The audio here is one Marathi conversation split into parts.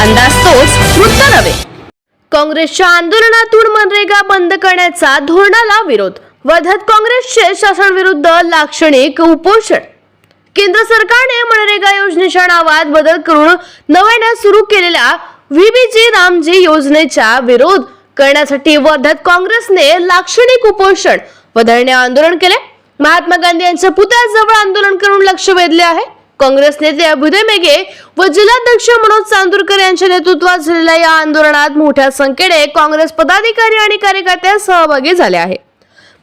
अंदाज तोच वृत्त नव्हे. काँग्रेसच्या आंदोलनातून मनरेगा बंद करण्याचा धोरणाला विरोध. वर्धत काँग्रेसचे शासनाविरुद्ध लाक्षणिक उपोषण. केंद्र सरकारने मनरेगा योजनेच्या नावात बदल करून नव्याने सुरू केलेल्या व्हीबीजी रामजी योजनेच्या विरोध करण्यासाठी वर्धत काँग्रेसने लाक्षणिक उपोषण व धरणे आंदोलन केले. महात्मा गांधी यांच्या पुतळ्याजवळ आंदोलन करून लक्ष वेधले आहे. काँग्रेस नेते अभ्युदय मेघे व जिल्हाध्यक्ष मनोज चांदूरकर यांच्या नेतृत्वात झालेल्या या आंदोलनात मोठ्या संख्येने काँग्रेस पदाधिकारी आणि कार्यकर्ते सहभागी झाले आहे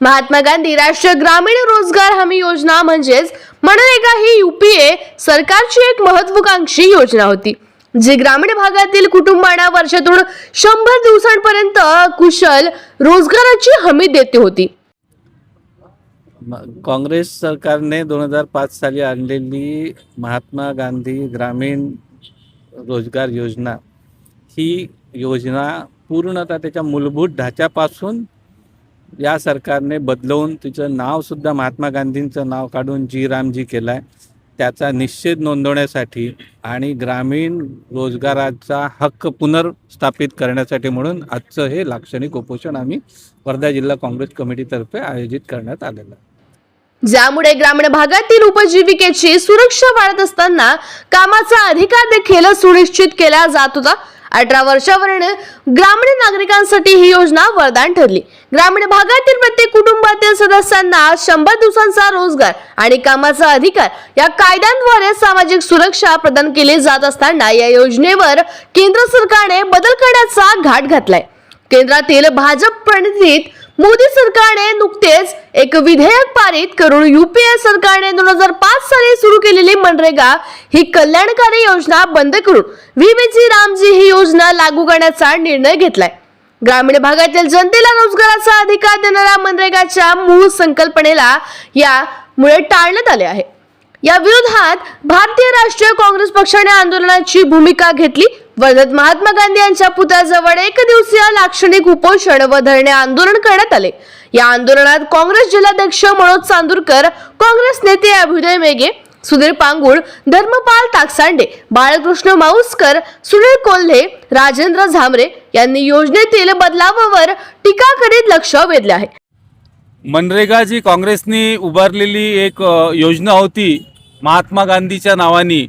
महात्मा गांधी राष्ट्रीय ग्रामीण रोजगार हमी योजना म्हणजेच मनरेगा ही युपीए सरकारची एक महत्वाकांक्षी योजना होती जी ग्रामीण भागातील कुटुंबांना वर्षातून शंभर दिवसांपर्यंत कुशल रोजगाराची हमी देते होती. काँग्रेस सरकारने दोन हजार पाच साली आणलेली महात्मा गांधी ग्रामीण रोजगार योजना ही योजना पूर्णतः त्याच्या मूलभूत ढाच्यापासून या सरकारने बदलवून तिचं नावसुद्धा महात्मा गांधींचं नाव काढून जी रामजी केलं आहे त्याचा निश्चित नोंदवण्यासाठी आणि ग्रामीण रोजगाराचा हक्क पुनर्स्थापित करण्यासाठी म्हणून आजचं हे लाक्षणिक उपोषण आम्ही वर्धा जिल्हा काँग्रेस कमिटीतर्फे आयोजित करण्यात आलेलं आहे. ज्यामुळे ग्रामीण भागातील उपजीविकेची सुरक्षा वाढत असताना कामाचा अधिकार देखील सुनिश्चित केला जात होता. अठरा वर्षावरील ग्रामीण नागरिकांसाठी ही योजना वरदान ठरली. ग्रामीण भागातील प्रत्येक कुटुंबातील सदस्यांना शंभर दिवसांचा रोजगार आणि कामाचा अधिकार या कायद्यांद्वारे सामाजिक सुरक्षा प्रदान केली जात असताना या योजनेवर केंद्र सरकारने बदल करण्याचा घाट घातलाय. केंद्रातील भाजप प्रणित मोदी सरकारने नुकतेच एक विधेयक पारित करून युपीए सरकारने दोन हजार पाच साली सुरू केलेली मनरेगा ही कल्याणकारी योजना बंद करून व्हीबीजी रामजी ही योजना लागू करण्याचा निर्णय घेतलाय. ग्रामीण भागातील जनतेला रोजगाराचा अधिकार देणाऱ्या मनरेगाच्या मूळ संकल्पनेला यामुळे टाळण्यात आले आहे. या विरोधात भारतीय राष्ट्रीय काँग्रेस पक्षाने आंदोलनाची भूमिका घेतली. वर्ध्यात महात्मा गांधी यांच्या पुतळ्याजवळ एक दिवसीय लाक्षणिक उपोषण व धरणे आंदोलन करण्यात आले. या आंदोलनात काँग्रेस जिल्हाध्यक्ष मनोज चांदूरकर काँग्रेस नेते अभ्युदय मेघे सुधीर पांगुळ धर्मपाल ताकसांडे बाळकृष्ण माऊसकर सुनील कोल्हे राजेंद्र झामरे यांनी योजनेतील बदलावावर टीका करीत लक्ष वेधले आहे. मनरेगा जी काँग्रेसनी उभारलेली एक योजना होती महात्मा गांधीच्या नावानी.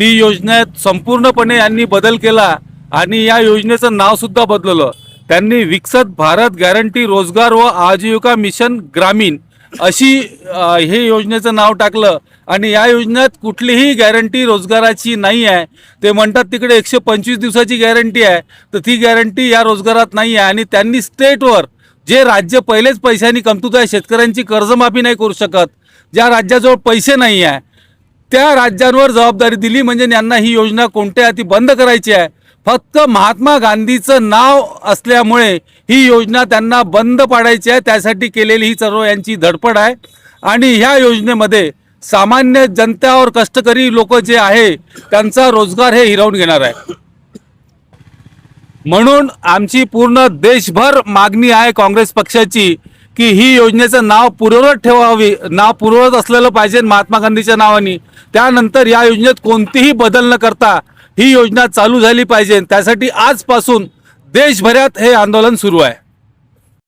ती योजनेत संपूर्णपणे यांनी बदल केला आणि या योजनेचं नावसुद्धा बदलवलं त्यांनी विकसित भारत गॅरंटी रोजगार व आजीविका मिशन ग्रामीण अशी हे योजनेचं नाव टाकलं. आणि या योजनेत कुठलीही गॅरंटी रोजगाराची नाही आहे. ते म्हणतात तिकडे एकशे पंचवीस दिवसाची गॅरंटी आहे. तर ती गॅरंटी या रोजगारात नाही आहे. आणि त्यांनी स्टेटवर जे राज्य पहिलेच पैशांनी कमतूत आहे शेतकऱ्यांची कर्जमाफी नाही करू शकत ज्या राज्याजवळ पैसे नाही आहे त्या राज्यांवर जबाबदारी दिली म्हणजे यांना ही योजना कोणत्या अति ती बंद करायची आहे? फक्त महात्मा गांधीचं नाव असल्यामुळे ही योजना त्यांना बंद पाडायची आहे. त्यासाठी केलेली ही सर्व यांची धडपड आहे. आणि ह्या योजनेमध्ये सामान्य जनतेवर कष्टकरी लोक जे आहे त्यांचा रोजगार हे हिरावून घेणार आहे. म्हणून आमची पूर्ण देशभर मागणी आहे काँग्रेस पक्षाची. की ही योजनेचं नाव पूर्ववत ठेवावी नाव पूर्ववत असलेलं पाहिजे महात्मा गांधीच्या नावाने. त्यानंतर या योजनेत कोणतीही बदल न करता ही योजना चालू झाली पाहिजे. त्यासाठी आजपासून देशभरात हे आंदोलन सुरू आहे.